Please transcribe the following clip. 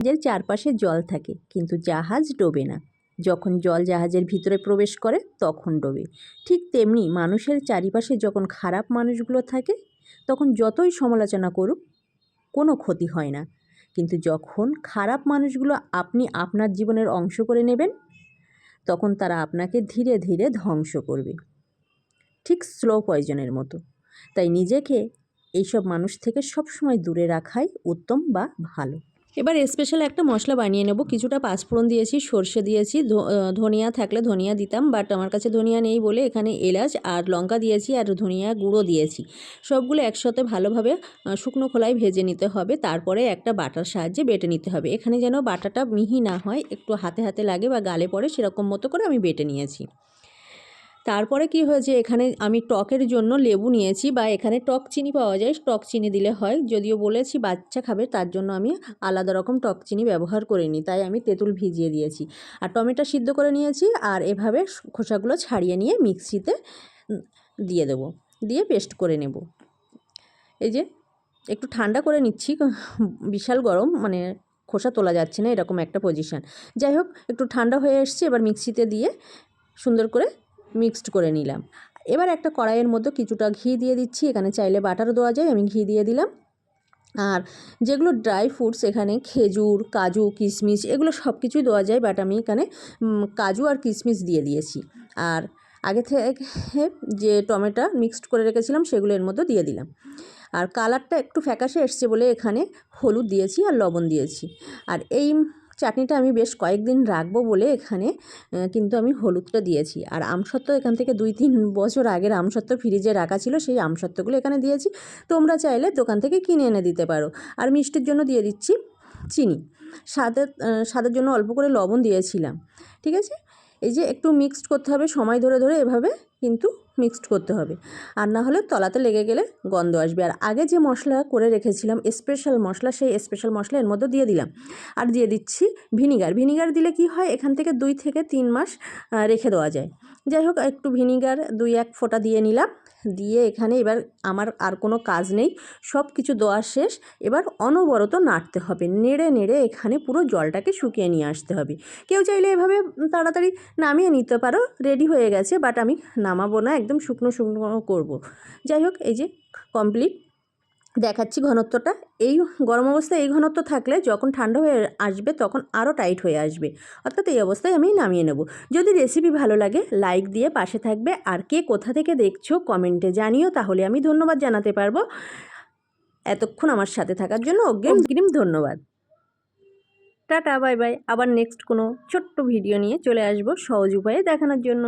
জাহাজের চারপাশে জল থাকে, কিন্তু জাহাজ ডোবে না। যখন জল জাহাজের ভিতরে প্রবেশ করে, তখন ডোবে। ঠিক তেমনি মানুষের চারিপাশে যখন খারাপ মানুষগুলো থাকে, তখন যতই সমালোচনা করুক, কোনো ক্ষতি হয় না। কিন্তু যখন খারাপ মানুষগুলো আপনি আপনার জীবনের অংশ করে নেবেন, তখন তারা আপনাকে ধীরে ধীরে ধ্বংস করবে। ঠিক স্লো পয়জনের মতো। তাই নিজেকে এইসব মানুষ থেকে সবসময় দূরে রাখাই উত্তম বা ভালো। এবার স্পেশাল একটা মশলা বানিয়ে নেব। কিছুটা পাঁচফোড়ন দিয়েছি, সর্ষে দিয়েছি ধনিয়া থাকলে ধনিয়া দিতাম বাট আমার কাছে ধনিয়া নেই বলে এখানে এলাচ আর লঙ্কা দিয়েছি আর ধনিয়া গুঁড়ো দিয়েছি। সবগুলো একসাথে ভালোভাবে শুকনো খোলায় ভেজে নিতে হবে, তারপরে একটা বাটার সাহায্যে বেটে নিতে হবে। এখানে যেন বাটাটা মিহি না হয়, একটু হাতে হাতে লাগে বা গালে পড়ে, সেরকম মতো করে আমি বেটে নিয়েছি। তারপরে কি হয়েছে, এখানে আমি টকের জন্য লেবু নিয়েছি বা এখানে টক চিনি পাওয়া যায়, টক চিনি দিলে হয়। যদিও বলেছি বাচ্চা খাবে, তার জন্য আমি আলাদা রকম টক চিনি ব্যবহার করিনি, তাই আমি তেঁতুল ভিজিয়ে দিয়েছি। আর টমেটো সিদ্ধ করে নিয়েছি আর এভাবে খোসাগুলো ছাড়িয়ে নিয়ে মিক্সিতে দিয়ে দেবো, দিয়ে পেস্ট করে নেব। এই যে, একটু ঠান্ডা করে নিচ্ছি, বিশাল গরম মানে খোসা তোলা যাচ্ছে না এরকম একটা পজিশান যাই হোক, একটু ঠান্ডা হয়ে এসছে, এবার মিক্সিতে দিয়ে সুন্দর করে মিক্সড করে নিলাম। এবার একটা কড়াইয়ের মধ্যে কিছুটা ঘি দিয়ে দিচ্ছি। এখানে চাইলে বাটারও দেওয়া যায়, আমি ঘি দিয়ে দিলাম। আর যেগুলো ড্রাই ফ্রুটস এখানে খেজুর, কাজু, কিশমিশ, এগুলো সব কিছুই দেওয়া যায় বাট আমি এখানে কাজু আর কিশমিশ দিয়ে দিয়েছি। আর আগে থেকে যে টমেটো মিক্সড করে রেখেছিলাম, সেগুলো এর মধ্যে দিয়ে দিলাম। আর কালারটা একটু ফ্যাকাশে এসছে বলে এখানে হলুদ দিয়েছি আর লবণ দিয়েছি। আর এই চাটনিটা আমি বেশ কয়েকদিন রাখব বলে এখানে কিন্তু আমি হলুদটা দিয়েছি। আর আমসত্ত্ব এখান থেকে দুই তিন বছর আগের আমসত্ত্ব ফ্রিজে রাখা ছিল, সেই আমসত্ত্বগুলো এখানে দিয়েছি। তোমরা চাইলে দোকান থেকে কিনে এনে দিতে পারো। আর মিষ্টির জন্য দিয়ে দিচ্ছি চিনি। স্বাদের স্বাদের জন্য অল্প করে লবণ দিয়েছিলাম। ঠিক আছে? এই যে একটু মিক্সড করতে হবে, সময় ধরে ধরে এভাবে কিন্তু মিক্সড করতে হবে। আর না হলে তলাতে লেগে গেলে গন্ধ আসবে। আর আগে যে মশলা করে রেখেছিলাম স্পেশাল মশলা, সেই স্পেশাল মশলা এর মধ্যে দিয়ে দিলাম। আর দিয়ে দিচ্ছি ভিনিগার ভিনিগার দিলে কি হয়? এখান থেকে দুই থেকে তিন মাস রেখে দেওয়া যায়। যাই হোক, একটু ভিনিগার দুই এক ফোঁটা দিয়ে নিলাম। দিয়ে এখানে এবার আমার আর কোনো কাজ নেই, সব কিছু দেওয়া শেষ। এবার অনবরত নাড়তে হবে, নেড়ে নেড়ে এখানে পুরো জলটাকে শুকিয়ে নিয়ে আসতে হবে। কেউ চাইলে এভাবে তাড়াতাড়ি নামিয়ে নিতে পারো, রেডি হয়ে গেছে, বাট আমি নামাবো না, একদম শুকনো শুকনো করব। যাই হোক, এই যে কমপ্লিট দেখাচ্ছি ঘনত্বটা। এই গরম অবস্থায় এই ঘনত্ব থাকলে যখন ঠান্ডা হয়ে আসবে তখন আরও টাইট হয়ে আসবে। অর্থাৎ এই অবস্থায় আমি নামিয়ে নেব। যদি রেসিপি ভালো লাগে লাইক দিয়ে পাশে থাকবে। আর কে কোথা থেকে দেখছ কমেন্টে জানিও। তাহলে আমি ধন্যবাদ জানাতে পারব। এতক্ষণ আমার সাথে থাকার জন্য অগ্রিম অগ্রিম ধন্যবাদ। টাটা বাই বাই আবার নেক্সট কোনো ছোট্ট ভিডিও নিয়ে চলে আসব সহজ উপায়ে দেখানোর জন্য।